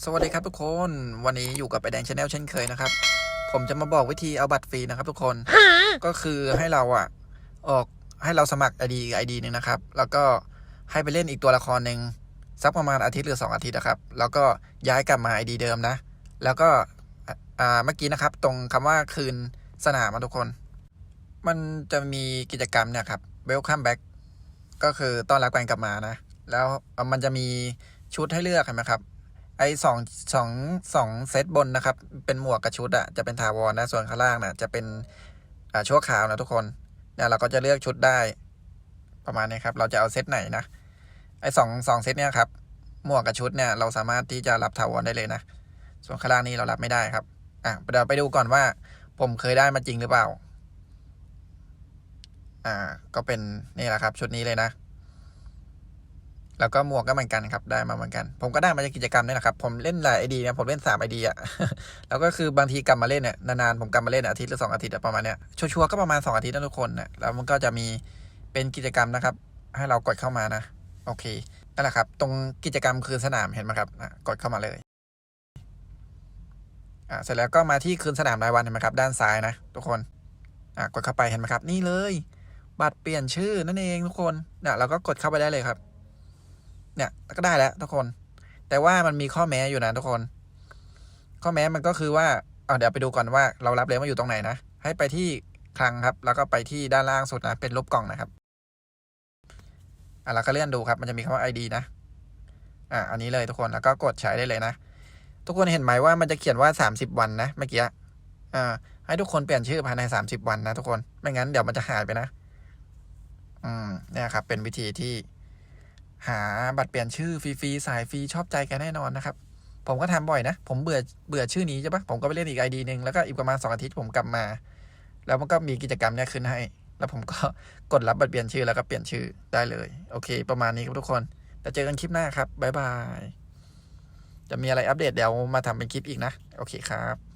สวัสดีครับทุกคนวันนี้อยู่กับไอแดงชาแนลเช่นเคยนะครับ ผมจะมาบอกวิธีเอาบัตรฟรีนะครับ ทุกคนก็คือให้เราอะออกให้เราสมัครไอดีไอดีหนึ่งนะครับ แล้วก็ให้ไปเล่นอีกตัวละครหนึ่งสักประมาณอาทิตย์หรือสองอาทิตย์นะครับ แล้วก็ย้ายกลับมาไอดีเดิมนะ แล้วก็อ่าอ่าเมื่อกี้นะครับ ตรงคำว่าคืนสนามนะทุกคน มันจะมีกิจกรรมเนี่ยครับ Welcome back ก็คือต้อนรับการกลับมานะ แล้วมันจะมีชุดให้เลือกเห็นไหมครับ ไอ้สองสองสองเซตบนนะครับ เป็นหมวกกับชุดอะจะเป็นถาวรนะส่วนข้างล่างนะจะเป็นอ่าชั่วคราวนะทุกคนเนี่ยเราก็จะเลือกชุดได้ประมาณนี้ครับ เราจะเอาเซตไหนนะไอ้สองสองเซตเนี่ยครับหมวกกับชุดเนี่ยเราสามารถที่จะรับถาวรได้เลยนะ ส่วนข้างล่างนี้เรารับไม่ได้ครับอะเดี๋ยวไปดูก่อนว่า ผมเคยได้มาจริงหรือเปล่า อ่า ก็เป็นนี่แหละครับ ชุดนี้เลยนะ แล้วก็หมวกก็เหมือนกันครับได้มาเหมือนกัน ผมก็ได้มาจากกิจกรรมนี่แหละครับ ผมเล่นหลายไอดีนะผมเล่นสามไอดีอะแล้วก็คือบางทีกลับมาเล่นเนี่ยนานๆผมกลับมาเล่นอาทิตย์หรือสองอาทิตย์ประมาณเนี้ยชัวร์ๆก็ประมาณสองอาทิตย์นะทุกคนนะแล้วมันก็จะมีเป็นกิจกรรมนะครับ ให้เรากดเข้ามานะ โอเคนั่นแหละครับ ตรงกิจกรรมคืนสนามเห็นไหมครับกดเข้ามาเลยอ่าเสร็จแล้วก็มาที่คืนสนามรายวันเห็นไหมครับ ด้านซ้ายนะ ทุกคนอ่ากดเข้าไปเห็นไหมครับ นี่เลย บัตรเปลี่ยนชื่อนั่นเองทุกคนเนี่ยเราก็กดเข้าไปได้เลยครับ เนี่ยก็ได้แล้วทุกคน แต่ว่ามันมีข้อแม้อยู่นะทุกคน ข้อแม้มันก็คือว่าเอาเดี๋ยวไปดูก่อนว่าเรารับเลยว่าอยู่ตรงไหนนะ ให้ไปที่คลังครับ แล้วก็ไปที่ด้านล่างสุดนะเป็นรูปกล่องนะครับอะเราก็เลื่อนดูครับ มันจะมีคำว่า ID นะ อะอันนี้เลยทุกคนแล้วก็กดใช้ได้เลยนะ ทุกคนเห็นไหมว่ามันจะเขียนว่า 30 วันนะเมื่อกี้อ่าให้ทุกคนเปลี่ยนชื่อภายใน 30 วันนะทุกคนไม่งั้นเดี๋ยวมันจะหายไปนะ อืมเนี่ยครับ เป็นวิธีที่ หาบัตรเปลี่ยนชื่อฟรีๆสายฟรีชอบใจกันแน่นอนนะครับ ผมก็ทำบ่อยนะ ผมเบื่อเบื่อชื่อนี้ใช่ปะผมก็ไปเล่นอีกไอดีหนึ่งแล้วก็อีกประมาณสองอาทิตย์ผมกลับมา แล้วมันก็มีกิจกรรมเนี่ยขึ้นให้ แล้วผมก็กดรับบัตรเปลี่ยนชื่อแล้วก็เปลี่ยนชื่อได้เลย โอเค ประมาณนี้ครับทุกคนแล้วเจอกันคลิปหน้าครับบ๊ายบายจะมีอะไรอัปเดตเดี๋ยวมาทำเป็นคลิปอีกนะ โอเคครับ